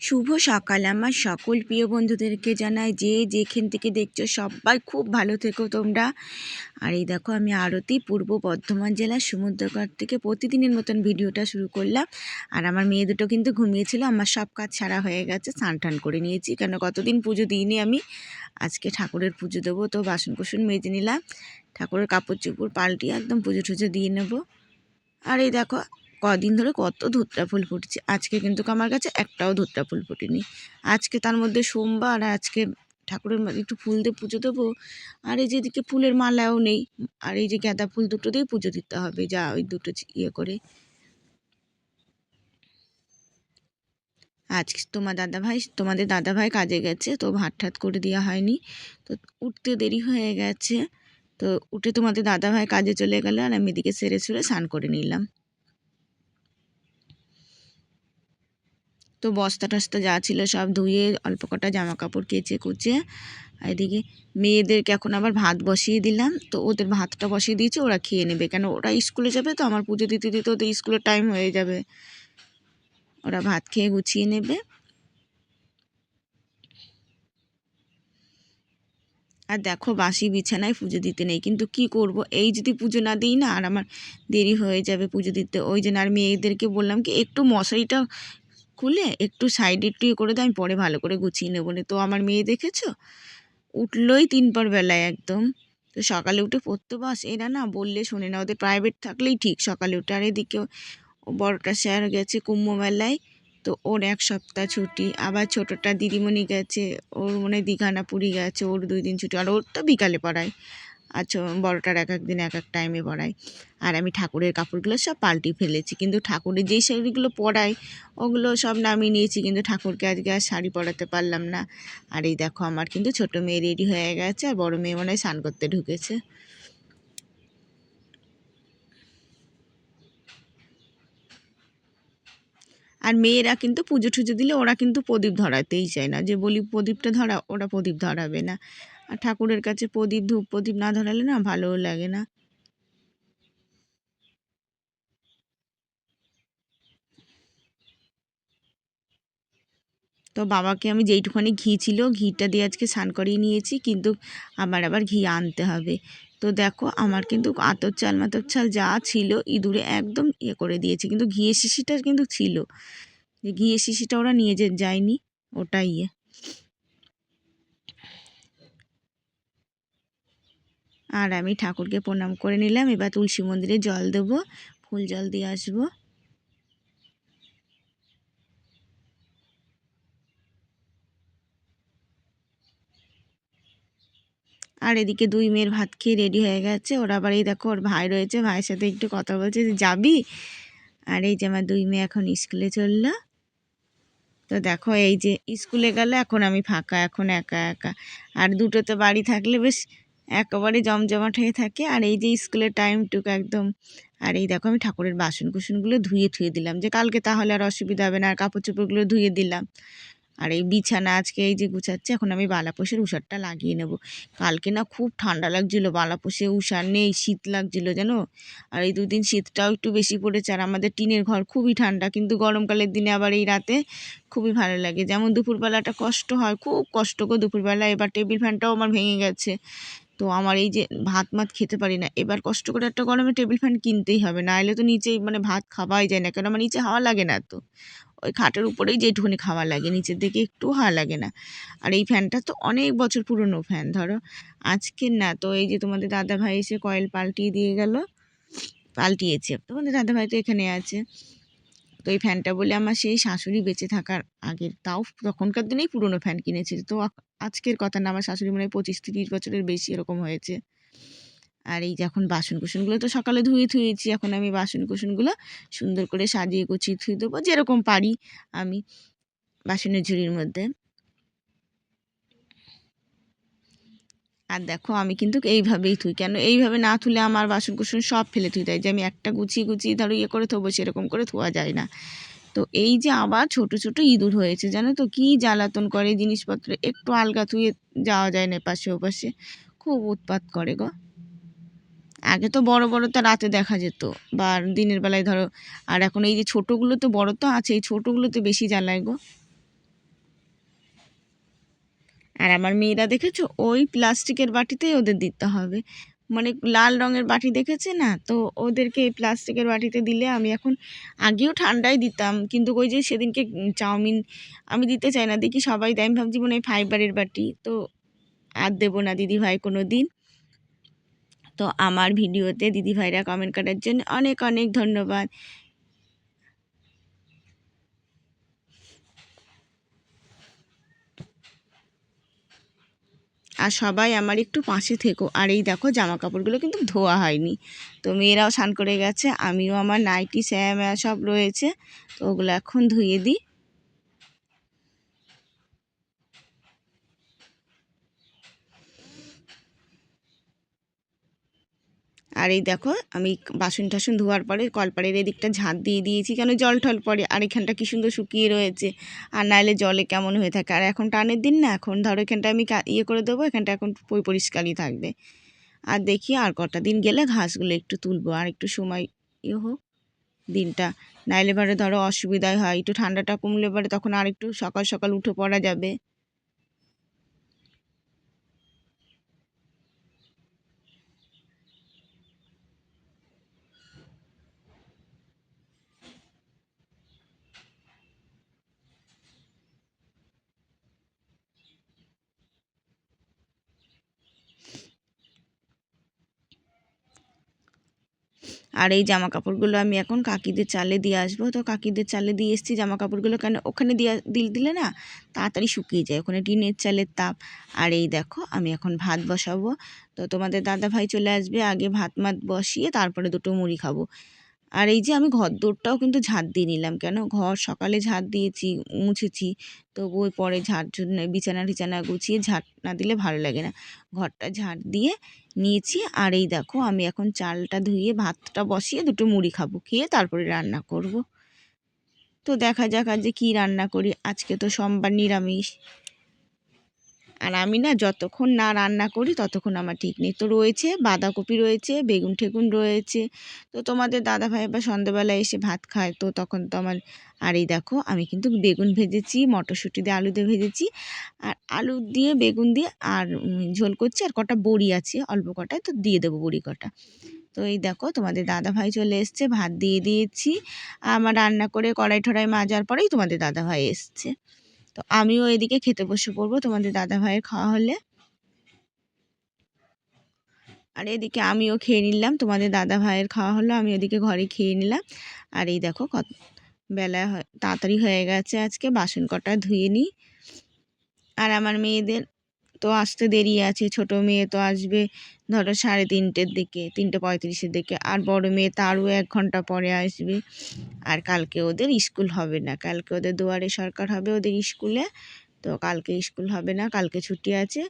শুভ সকাল আমার সকল প্রিয় বন্ধুদেরকে জানাই। যে যেখান থেকে দেখছ সবাই খুব ভালো থেকো তোমরা। আর এই দেখো আমি আরতি পূর্ব বর্ধমান জেলার সমুদ্রগড় থেকে প্রতিদিনের মতন ভিডিওটা শুরু করলাম। আর আমার মেয়ে দুটো কিন্তু ঘুমিয়েছিল, আমার সব কাজ ছাড়া হয়ে গেছে, স্নান টান করে নিয়েছি। কেন কতদিন পুজো দিইনি আমি, আজকে ঠাকুরের পুজো দেবো, তো বাসন কুসন মেজে নিলাম। ঠাকুরের কাপড় চুপড় পাল্টিয়ে একদম পুজো টুজো দিয়ে নেব। আর এই দেখো কদিন ধরে কত ধুত্রা ফুল ফুটছে। আজকে কিন্তু আমার কাছে একটাও ধুত্রা ফুল ফুটেনি। আজকে তার মধ্যে সোমবার, আজকে ঠাকুরের একটু ফুল দিয়ে পুজো দেবো। আর এই যেদিকে ফুলের মালাও নেই। আর এই যে গাঁদা ফুল দুটো দিয়ে পুজো দিতে হবে যা ওই দুটো ইয়ে করে। আজকে তোমার দাদা ভাই, তোমাদের দাদা ভাই কাজে গেছে, তো ভাত ঠাত করে দেওয়া হয়নি। তো উঠতে দেরি হয়ে গেছে। তো উঠে তোমাদের দাদা ভাই কাজে চলে গেল আর আমি এদিকে সেরে সুরে স্নান করে নিলাম। তো বস্তা টস্তা যা ছিল সব ধুয়ে অল্প কটা জামা কাপড় কেচে কুচে এদিকে মেয়েদেরকে এখন আবার ভাত বসিয়ে দিলাম। তো ওদের ভাতটা বসিয়ে দিয়েছি, ওরা খেয়ে নেবে। কেন ওরা স্কুলে যাবে তো আমার পুজো দিতে দিতে ওদের স্কুলের টাইম হয়ে যাবে। ওরা ভাত খেয়ে গুছিয়ে নেবে। আর দেখো বাসি বিছানায় পুজো দিতে নেই, কিন্তু কি করব? এই যদি পুজো না দিই না, আর আমার দেরি হয়ে যাবে পুজো দিতে। ওই জন্য আর মেয়েদেরকে বললাম কি, একটু মশারিটা খুলে একটু সাইডে একটু ইয়ে করে দিয়ে আমি পরে ভালো করে গুছিয়ে নেব তো আমার মেয়ে দেখেছ? উঠলোই তিন পর বেলায় একদম। তো সকালে উঠে পড়তে বাস, এরা না বললে শোনে না, ওদের প্রাইভেট থাকলেই ঠিক সকালে উঠে। আর এদিকে বড়টা স্যার গেছে কুম্ভ মেলায়, তো ওর এক সপ্তাহ ছুটি। আবার ছোটোটা দিদিমণি গেছে, ওর মনে হয় দীঘানা পুরী গেছে, ওর দুই দিন ছুটি। আর ওর তো বিকালে পড়ায়। আচ্ছা বড়টার এক এক দিন এক এক টাইমে পড়াই আর আমি ঠাকুরের কাপড়গুলো সব পাল্টি ফেলেছি। কিন্তু ঠাকুরের যেই শাড়িগুলো পরাই, ওগুলো সব নামিয়ে নিয়েছি। কিন্তু ঠাকুরকে আজকে আর শাড়ি পরাতে পারলাম না। আর এই দেখো, আমার কিন্তু ছোটো মেয়ে রেডি হয়ে গেছে। আর বড়ো মেয়ে মনে হয় স্নান করতে ঢুকেছে। আর মেয়েরা কিন্তু পুজো টুজো দিলে ওরা কিন্তু প্রদীপ ধরাতেই চায় না। যে বলি প্রদীপটা ধরা ওরা প্রদীপ ধরাবে না। আর ঠাকুরের কাছে প্রদীপ ধূপ প্রদীপ না ধরালে না ভালোও লাগে না। তো বাবাকে আমি যেইটুখানি ঘি ছিল, ঘিটা দিয়ে আজকে স্নান করিয়ে নিয়েছি, কিন্তু আমার আবার ঘি আনতে হবে। তো দেখো আমার কিন্তু আতর চাল মাতর চাল যা ছিল ইঁদুরে একদম ইয়ে করে দিয়েছে, কিন্তু ঘিয়ের শিশিটা কিন্তু ছিল। যে ঘিয়ের শিশিটা ওরা নিয়ে যায়নি, ওটাই ইয়ে। আর আমি ঠাকুরকে প্রণাম করে নিলাম। এবার তুলসী মন্দিরে জল দেবো, ফুল জল দিয়ে আসব। আর এদিকে দুই মেয়ের ভাত খেয়ে রেডি হয়ে গেছে। ওরা আবার এই দেখো, ওর ভাই রয়েছে, ভাইয়ের সাথে একটু কথা বলছে যে, যাবি? আর এই যে আমার দুই মেয়ে এখন স্কুলে চলল। তো দেখো, এই যে স্কুলে গেলে, এখন আমি ফাঁকা, এখন একা একা। আর দুটোতে বাড়ি থাকলে বেশ একেবারে জমজমাট হয়ে থাকে। আর এই যে স্কুলের টাইমটুকু একদম, আর এই দেখো আমি ঠাকুরের বাসন কুসনগুলো ধুয়ে ধুয়ে দিলাম। যে কালকে তাহলে আর অসুবিধা হবে না, আর কাপড় চোপড়গুলো ধুয়ে দিলাম। আর এই বিছানা আজকে এই যে গুছাচ্ছে, এখন আমি বালাপোষের উষারটা লাগিয়ে নেব। কালকে না খুব ঠান্ডা লাগছিল বালাপোষে উষার নেই, শীত লাগছিল, জানো? আর এই দুদিন শীতটাও একটু বেশি পড়েছে, আর আমাদের টিনের ঘর খুবই ঠান্ডা, কিন্তু গরমকালের দিনে আবার এই রাতে খুবই ভালো লাগে। যেমন দুপুরবেলাটা কষ্ট হয়, খুব কষ্ট করে দুপুরবেলা, এবার টেবিল ফ্যানটাও আমার ভেঙে গেছে। তো আমার এই যে ভাত মাত খেতে পারি না, এবার কষ্ট করে একটা গরমে টেবিল ফ্যান কিনতেই হবে না এলে তো নিচেই মানে ভাত খাওয়াই যায় না, কেন আমার নিচে হাওয়া লাগে না তো। ওই খাটের উপরেই যেটুকুনি খাওয়া লাগে, নিচের দিকে একটু হাওয়া লাগে না। আর এই ফ্যানটা তো অনেক বছর পুরনো ফ্যান, ধরো আজকের না, তো এই যে তোমাদের দাদা ভাই এসে কয়েল পাল্টিয়ে দিয়ে গেল, পাল্টিয়েছে তোমাদের দাদা ভাই তো এখানে আছে। তো এই ফ্যানটা বলে আমার সেই শাশুড়ি বেঁচে থাকার আগের, তাও তখনকার দিনেই পুরনো ফ্যান কিনেছে, তো আজকের কথা না, আমার শাশুড়ি মনে হয় পঁচিশ তিরিশ বছরের বেশি এরকম হয়েছে। আর এই যখন বাসন কুসনগুলো তো সকালে ধুয়ে ধুয়েছি এখন আমি বাসন কুসনগুলো সুন্দর করে সাজিয়ে গুছিয়ে ধুয়ে দেবো, যেরকম পারি আমি বাসনের ঝুড়ির মধ্যে। আর দেখো আমি কিন্তু এইভাবেই থুই, কেন এইভাবে না থুলে আমার বাসন কুসন সব ফেলে থুই দেয় যে আমি একটা গুছিয়ে গুছিয়ে ধরো ইয়ে করে থবো, সেরকম করে থোয়া যায় না। তো এই যে আবার ছোট ছোট ইঁদুর হয়েছে, জানো তো? কী জ্বালাতন করে জিনিসপত্র? একটু আলগা থুয়ে যাওয়া যায় না পাশে ওপাশে। খুব উৎপাত করে গো। আগে তো বড় বড় তো রাতে দেখা যেত। বা দিনের বেলায় ধরো, আর এখন এই যে ছোটোগুলো তো বড় তো আছে, এই ছোটোগুলো তো বেশি জ্বালায় গো। আর আমার মেয়েরা দেখেছ? ওই প্লাস্টিকের বাটিতেই ওদের দিতে হবে। মানে লাল রঙের বাটি দেখেছে না? তো ওদেরকে এই প্লাস্টিকের বাটিতে দিলে আমি এখন আগেও ঠান্ডাই দিতাম। কিন্তু ওই যে সেদিনকে চাউমিন আমি দিতে চাই না, দেখি সবাই দেয়। আমি ভাবছি মনে হয় ফাইবারের বাটি। তো আর দেবো না দিদিভাই কোনো দিন তো আমার ভিডিওতে দিদিভাইরা কমেন্ট করার জন্য অনেক অনেক ধন্যবাদ। আর সবাই আমার একটু পাশে থেকো। আর এই দেখো জামা কাপড়গুলো কিন্তু ধোয়া হয়নি। তো মেয়েরাও স্নান করে গেছে, আমিও আমার নাইটি স্যাম সব রয়েছে। তো ওগুলো এখন ধুয়ে দিই। আর এই দেখো, আমি বাসন টাসন ধোয়ার পরে কলপাড়ের এদিকটা ঝাঁট দিয়ে দিয়েছি কেন জল টল পড়ে, আর এখানটা কী সুন্দর শুকিয়ে রয়েছে। আর নাইলে জলে কেমন হয়ে থাকে। আর এখন টানের দিন না, এখন ধরো এখানটা আমি ইয়ে করে দেবো, এখানটা এখন পরিষ্কারই থাকবে। আর দেখি আর কটা দিন গেলে ঘাসগুলো একটু তুলবো, আর একটু সময় ইয়ে হোক দিনটা। নাইলে এবারে ধরো অসুবিধাই হয়, একটু ঠান্ডাটা কমলে এবারে তখন আর একটু সকাল সকাল উঠে পড়া যাবে। আর এই জামা কাপড়গুলো আমি এখন কাকিদের চালে দিয়ে আসব। তো কাকিদের চালে দিয়ে এসেছি জামা কাপড়গুলো কেন ওখানে দিয়ে দিল দিলে না তাড়াতাড়ি শুকিয়ে যায়। ওখানে টিনের চালের তাপ। আর এই দেখো আমি এখন ভাত বসাবো। তো তোমাদের দাদা ভাই চলে আসবে, আগে ভাত মাত বসিয়ে তারপরে দুটো মুড়ি খাব। আর এই যে আমি ঘর দৌড়টাও কিন্তু ঝাঁট দিয়ে নিলাম কেন? ঘর সকালে ঝাঁট দিয়েছি, মুছেছি তো বই পরে ঝাঁট বিছানা টিছানা গুছিয়ে ঝাঁট না দিলে ভালো লাগে না। ঘরটা ঝাঁট দিয়ে নিয়েছি আর এই দেখো আমি এখন চালটা ধুয়ে, ভাতটা বসিয়ে দুটো মুড়ি খাব, খেয়ে তারপরে রান্না করব। তো দেখা যাক আজ যে কী রান্না করি? আজকে তো সোমবার নিরামিষ। আর আমি না যতক্ষণ না রান্না করি ততক্ষণ আমার ঠিক নেই তো রয়েছে, বাঁধাকপি রয়েছে, বেগুন ঠেগুন রয়েছে। তো তোমাদের দাদা ভাই আবার সন্ধ্যাবেলায় এসে ভাত খায়, তো তখন তো আমার, আর এই দেখো আমি কিন্তু বেগুন ভেজেছি, মটরশুঁটি দিয়ে আলু দিয়ে ভেজেছি। আর আলু দিয়ে, বেগুন দিয়ে আর ঝোল করছি আর কটা বড়ি আছে, অল্প কটায় তো দিয়ে দেবো বড়ি কটা। তো এই দেখো তোমাদের দাদা ভাই চলে এসছে, ভাত দিয়ে দিয়েছি। আমার রান্না করে কড়াই ঠড়াই মাজার পরেই তোমাদের দাদা ভাই এসছে। তো আমিও এদিকে খেতে বসে পড়ব তোমাদের দাদা ভাইয়ের খাওয়া হলে। আর এদিকে আমিও খেয়ে নিলাম, তোমাদের দাদা ভাইয়ের খাওয়া হলো, আমি ওদিকে ঘরে খেয়ে নিলাম। আর এই দেখো কত বেলা তাড়াতাড়ি হয়ে গেছে আজকে, বাসন কটা ধুয়ে নিই। আর আমার মেয়েদের তো আসতে দেরি আছে। ছোট মেয়ে তো আসবে ধরো সাড়ে তিনটের দিকে, তিনটে পঁয়ত্রিশের দিকে। আর বড় মেয়ে তারও এক ঘণ্টা পরে আসবে। আর কালকে ওদের স্কুল হবে না। কালকে ওদের দুয়ারে সরকার হবে ওদের স্কুলে। তো কালকে স্কুল হবে না, কালকে ছুটি আছে।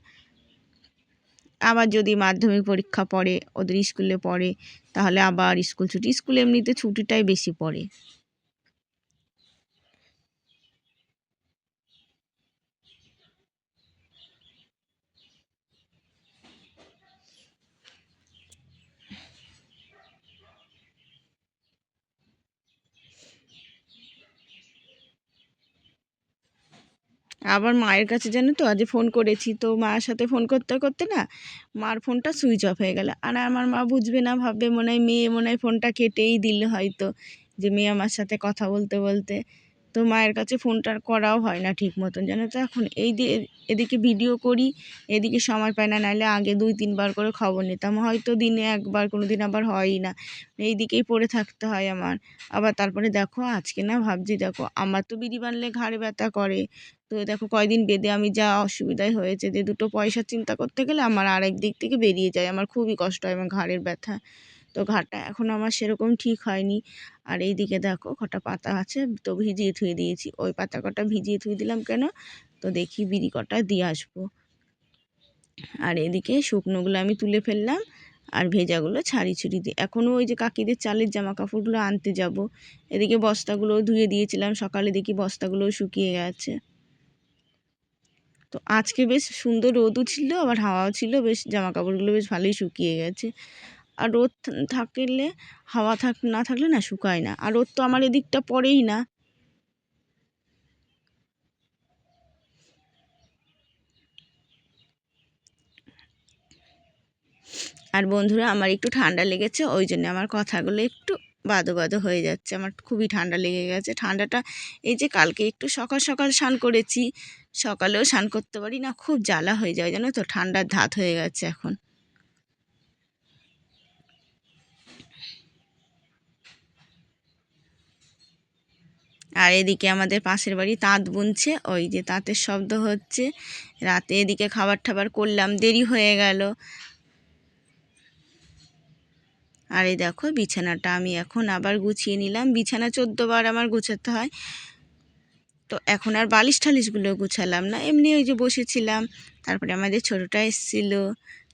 আবার যদি মাধ্যমিক পরীক্ষা পড়ে, ওদের স্কুলে পড়ে, তাহলে আবার স্কুল ছুটি। স্কুলে এমনিতে ছুটিটাই বেশি পড়ে। আবার মায়ের কাছে জানো তো আজ ফোন করেছি, তো মায়ের সাথে ফোন করতে করতে না মার ফোনটা সুইচ অফ হয়ে গেল। আর আমার মা বুঝবে না, ভাববে মনে হয় মেয়ে, মনে হয় ফোনটা কেটেই দিল হয়তো, যে মেয়ে আমার সাথে কথা বলতে বলতে। তো মায়ের কাছে ফোনটা করাও হয় না ঠিক মতন, জানো তো? এখন এই দিয়ে এদিকে ভিডিও করি, এদিকে সময় পায় না নাহলে আগে দুই, তিনবার করে খবর নিতাম। হয়তো দিনে একবার কোনো দিন আবার হয়ই না। এই দিকেই পড়ে থাকতে হয় আমার। আবার তারপরে দেখো, আজকে না ভাবছি, দেখো, আমার তো বিড়ি বানলে ঘাড়ে ব্যথা করে। তো দেখো, কয়দিন বেঁধে আমি যা অসুবিধায় হয়েছে, যে দুটো পয়সা চিন্তা করতে গেলে আমার আরেক দিক থেকে বেরিয়ে যায়। আমার খুবই কষ্ট হয় আমার ঘাড়ের ব্যথা। তো ঘাড়টা এখন আমার সেরকম ঠিক হয়নি। আর এই দিকে দেখো কটা পাতা আছে, তো ভিজিয়ে থুয়ে দিয়েছি। ওই পাতা কটা ভিজিয়ে থুয়ে দিলাম কেন? তো দেখি বিড়ি কটা দিয়ে আসব। আর এদিকে শুকনোগুলো আমি তুলে ফেললাম, আর ভেজাগুলো ছাড়ি ছুড়ি দিই এখনও ওই যে কাকিদের চালের জামা কাপড়গুলো আনতে যাব। এদিকে বস্তাগুলো ধুয়ে দিয়েছিলাম, সকালে দেখি বস্তাগুলো শুকিয়ে গেছে। তো আজকে বেশ সুন্দর রোদও ছিল, আবার হাওয়াও ছিল, বেশ জামা কাপড়গুলো বেশ ভালোই শুকিয়ে গেছে। আর রোদ থাকলে, হাওয়া থাক, না থাকলে না শুকায় না। আর রোদ তো আমার এদিকটা পড়েই না। আর বন্ধুরা, আমার একটু ঠান্ডা লেগেছে, ওই জন্য আমার কথাগুলো একটু বাদো বাদো হয়ে যাচ্ছে। আমার খুবই ঠান্ডা লেগে গেছে। ঠান্ডাটা এই যে কালকে একটু সকাল সকাল স্নান করেছি, সকালেও স্নান করতে পারি না, খুব জ্বালা হয়ে যায় জানো তো, ঠান্ডার ধাত হয়ে গেছে এখন। আর এদিকে আমাদের পাশের বাড়ি তাঁত বুনছে, ওই যে তাঁতের শব্দ হচ্ছে। রাতে এদিকে খাবার টাবার করলাম, দেরি হয়ে গেল। আর এই দেখো বিছানাটা আমি এখন আবার গুছিয়ে নিলাম। বিছানা চোদ্দোবার আমার গুছাতে হয়। তো এখন আর বালিশ টালিশগুলো গুছালাম না। এমনি ওই যে বসেছিলাম, তারপরে আমাদের ছোটোটা এসেছিল।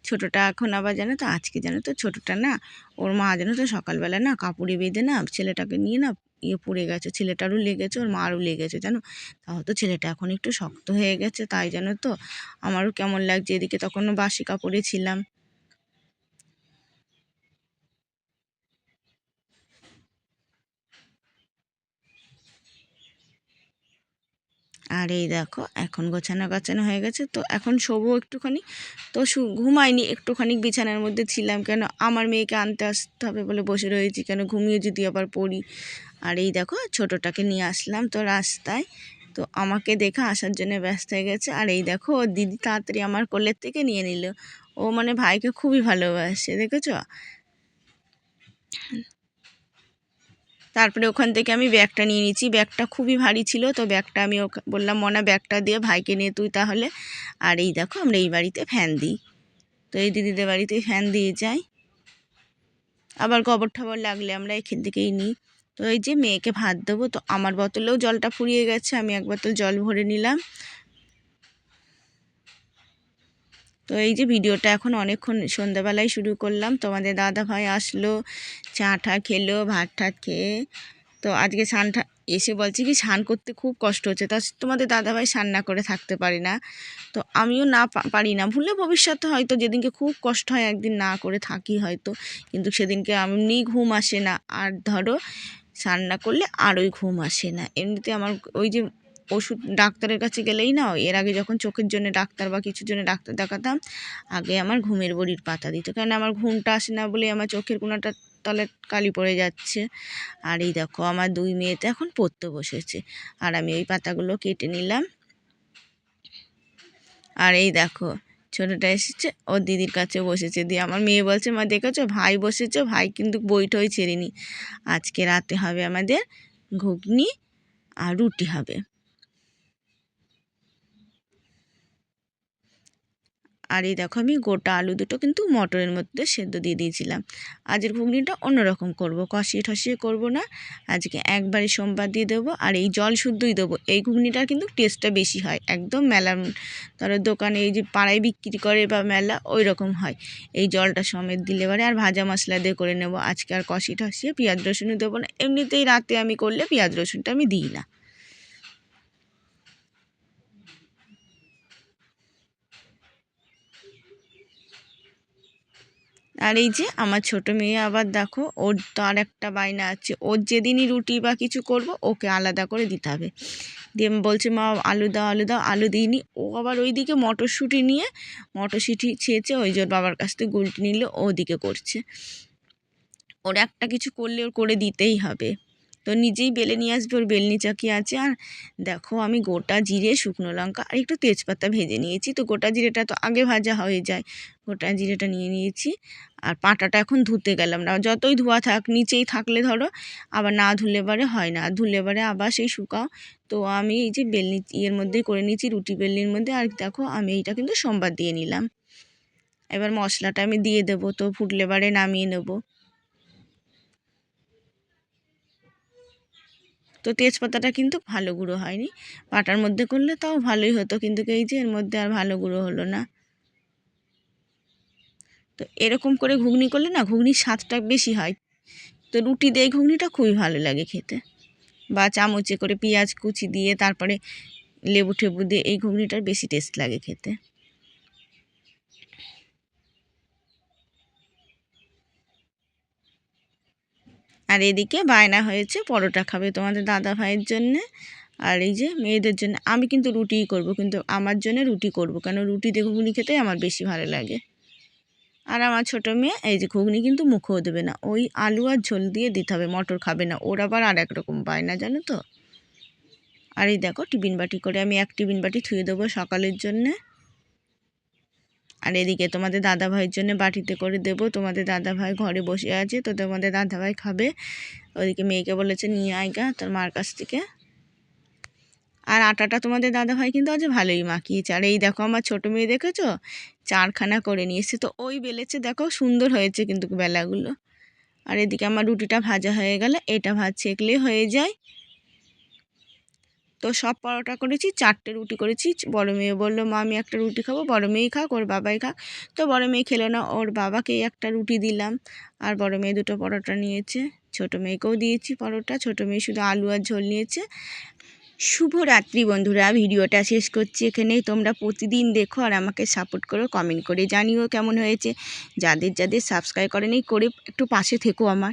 ছোটোটা এখন আবার জানো তো, আজকে জানো তো ছোটোটা না, ওর মা জানো তো সকালবেলা না কাপড়ে বেঁধে না ছেলেটাকে নিয়ে না ইয়ে পড়ে গেছে। ছেলেটারও লেগেছে, ওর মারও লেগেছে, জানো? তাও তো ছেলেটা এখন একটু শক্ত হয়ে গেছে, তাই জানো তো? আমারও কেমন লাগছে, এদিকে তখনও বাসি কাপড়ে ছিলাম। আর এই দেখো, এখন গোছানো গাছানো হয়ে গেছে। তো এখন শোবো একটুখানি। তো শু, ঘুমাইনি, একটুখানি বিছানার মধ্যে ছিলাম কেন? আমার মেয়েকে আনতে আসতে হবে বলে বসে রয়েছি কেন? ঘুমিয়ে যদি আবার পড়ি। আর এই দেখো, ছোটোটাকে নিয়ে আসলাম তো রাস্তায়। তো আমাকে দেখে আসার জন্য ব্যস্ত হয়ে গেছে। আর এই দেখো দিদি তাড়াতাড়ি আমার কোলের থেকে নিয়ে নিল। ও মানে ভাইকে খুবই ভালোবাসে, দেখেছ? তারপরে ওখান থেকে আমি ব্যাগটা নিয়ে নিয়েছি। ব্যাগটা খুবই ভারী ছিল, তো ব্যাগটা আমি বললাম, মনা, ব্যাগটা দিয়ে ভাইকে নিয়ে তুই তাহলে। আর এই দেখো, আমরা এই বাড়িতে ফ্যান দিই। তো এই দিদিদের বাড়িতে ফ্যান দিয়ে যাই। আবার গোবর ঠাবর লাগলে আমরা এখান থেকেই নিই। তো এই যে মেয়েকে ভাত দেবো, তো আমার বোতলেও জলটা ফুরিয়ে গেছে, আমি এক বোতল জল ভরে নিলাম। তো এই যে ভিডিওটা এখন অনেকক্ষণ সন্ধ্যাবেলায় শুরু করলাম। তোমাদের দাদা ভাই আসলো, চা টা খেলো, ভাত ঠাত খেয়ে। তো আজকে স্নানটা এসে বলছি কি, স্নান করতে খুব কষ্ট হচ্ছে। তা তোমাদের দাদাভাই স্নান না করে থাকতে পারি না। তো আমিও না পারি না। ভুলে ভবিষ্যতে হয়তো যেদিনকে খুব কষ্ট হয়, একদিন না করে থাকি হয়তো। কিন্তু সেদিনকে এমনি ঘুম আসে না। আর ধরো, স্নান না করলে আরোই ঘুম আসে না। এমনিতে আমার ওই যে ওষুধ ডাক্তারের কাছে গেলেই না এর আগে যখন চোখের জন্য ডাক্তার বা কিছুর জন্য ডাক্তার দেখাতাম, আগে আমার ঘুমের বড়ির পাতা দিত। কারণ আমার ঘুমটা আসে না বলে আমার চোখের কোনাটা তলে কালি পড়ে যাচ্ছে। আর এই দেখো, আমার দুই মেয়েতে এখন পড়তে বসেছে। আর আমি ওই পাতাগুলো কেটে নিলাম। আর এই দেখো, ছোটোটা এসেছে ওর দিদির কাছে বসেছে। দিয়ে আমার মেয়ে বলছে, মা, দেখেছ? ভাই বসেছো, ভাই কিন্তু বইটই ছেড়েনি। আজকে রাতে হবে আমাদের ঘুগনি আর রুটি হবে। আর এই দেখো আমি গোটা আলু দুটো কিন্তু মটরের মধ্যে সেদ্ধ দিয়ে দিয়েছিলাম। আজের ঘুগনিটা অন্যরকম করব, কষিয়ে ঠসিয়ে করব না। আজকে একবারে সোমবার দিয়ে দেবো আর এই জল শুদ্ধই দেবো। এই ঘুগনিটার কিন্তু টেস্টটা বেশি হয়, একদম মেলার ধরো দোকানে এই যে পাড়ায় বিক্রি করে বা মেলা ওই রকম হয়। এই জলটা সমেত দিলে এবারে আর ভাজা মশলা দিয়ে করে নেব। আজকে আর কষি ঠসিয়ে পেঁয়াজ রসুনও দেবো না। এমনিতেই রাতে আমি করলে পেঁয়াজ রসুনটা আমি দিই না। আর এই যে আমার ছোট মেয়ে আবার দেখো, ওর তো আর একটা বায়না আছে। ওর যেদিনই রুটি বা কিছু করব, ওকে আলাদা করে দিতে হবে। দিয়ে বলছে, মা, আলু দাও আলু দাও। আলু দিইনি। ও আবার ওই দিকে মটরশুঁটি নিয়ে মটরশুঁটি ছেয়েছে ওই জোর বাবার কাছ থেকে গুলটি নিলে ওদিকে করছে। ওর একটা কিছু করলে ওর করে দিতেই হবে। তো নিজেই বেলে নিয়ে আসবে, ওর বেলনি চাকি আছে। আর দেখো আমি গোটা জিরে, শুকনো লঙ্কা আর একটু তেজপাতা ভেজে নিয়েছি। তো গোটা জিরেটা তো আগে ভাজা হয়ে যায়। গোটা জিরেটা নিয়ে নিয়েছি। আর পাটাটা এখন ধুতে গেলাম না। যতই ধোয়া থাক, নিচেই থাকলে ধরো, আবার না ধুলে বারে হয় না। ধুলে বারে আবার সেই শুকাও। তো আমি এই যে বেলনি ইয়ের মধ্যেই করে নিয়েছি, রুটি বেলনির মধ্যে। আর দেখো আমি এইটা কিন্তু সোমবার দিয়ে নিলাম। এবার মশলাটা আমি দিয়ে দেবো। তো ফুটলে বারে নামিয়ে নেব। তো তেজপাতাটা কিন্তু ভালো গুঁড়ো হয়নি। পাটার মধ্যে করলে তাও ভালোই হতো, কিন্তু এই যে এর মধ্যে আর ভালো গুঁড়ো হলো না। তো এরকম করে ঘুগনি করলে না ঘুগনির স্বাদটা বেশি হয়। তো রুটি দিয়ে ঘুগনিটা খুবই ভালো লাগে খেতে। বা চামচে করে পেঁয়াজ কুচি দিয়ে তারপরে লেবু টেবু দিয়ে এই ঘুগনিটার বেশি টেস্ট লাগে খেতে। আর এদিকে বায়না হয়েছে, পরোটা খাবে তোমাদের দাদা ভাইয়ের জন্যে আর এই যে মেয়েদের জন্য। আমি কিন্তু রুটিই করব, কিন্তু আমার জন্য রুটি করব, কেন রুটি দিয়ে ঘুগনি খেতে আমার বেশি ভালো লাগে। আর আমার ছোটো মেয়ে, এই যে ঘুগনি কিন্তু মুখেও দেবে না, ওই আলু আর ঝোল দিয়ে দিতে হবে, মটর খাবে না, ওর আবার আর এক রকম পায় না জানো তো? আর এই দেখো টিফিন বাটি করে আমি এক টিফিন বাটি থুয়ে দেবো সকালের জন্যে। আর এদিকে তোমাদের দাদা ভাইয়ের জন্য বাটিতে করে দেবো। তোমাদের দাদা ভাই ঘরে বসে আছে, তো তোমাদের দাদা ভাই খাবে। ওদিকে মেয়েকে বলেছে, নিয়ে আয়গা তোর মার কাছ থেকে। আর আটাটা তোমাদের দাদা ভাই কিন্তু আজ ভালোই মাখিয়েছে। আর এই দেখো আমার ছোটো মেয়ে দেখেছ? চারখানা করে নিয়ে এসছে। তো ওই বেলেছে, দেখো সুন্দর হয়েছে কিন্তু বেলাগুলো। আর এদিকে আমার রুটিটা ভাজা হয়ে গেলে, এটা ভাজ ছেঁকলে হয়ে যায়। তো সব পরোটা করেছি, চারটে রুটি করেছি। বড় মেয়ে বলল মা আমি একটা রুটি খাব, বড় মেয়েই খাক, ওর বাবাই খাক। তো বড় মেয়ে খেলো না, ওর বাবাকেই একটা রুটি দিলাম। আর বড় মেয়ে দুটো পরোটা নিয়েছে, ছোট মেয়েকেও দিয়েছি পরোটা, ছোট মেয়ে শুধু আলু আর ঝোল নিয়েছে। শুভরাত্রি বন্ধুরা, ভিডিওটা শেষ করছি এখানেই। তোমরা প্রতিদিন দেখো আর আমাকে সাপোর্ট করো, কমেন্ট করে জানিও কেমন হয়েছে। যাদের যাদের সাবস্ক্রাইব করেনি, করে একটু পাশে থেকো আমার।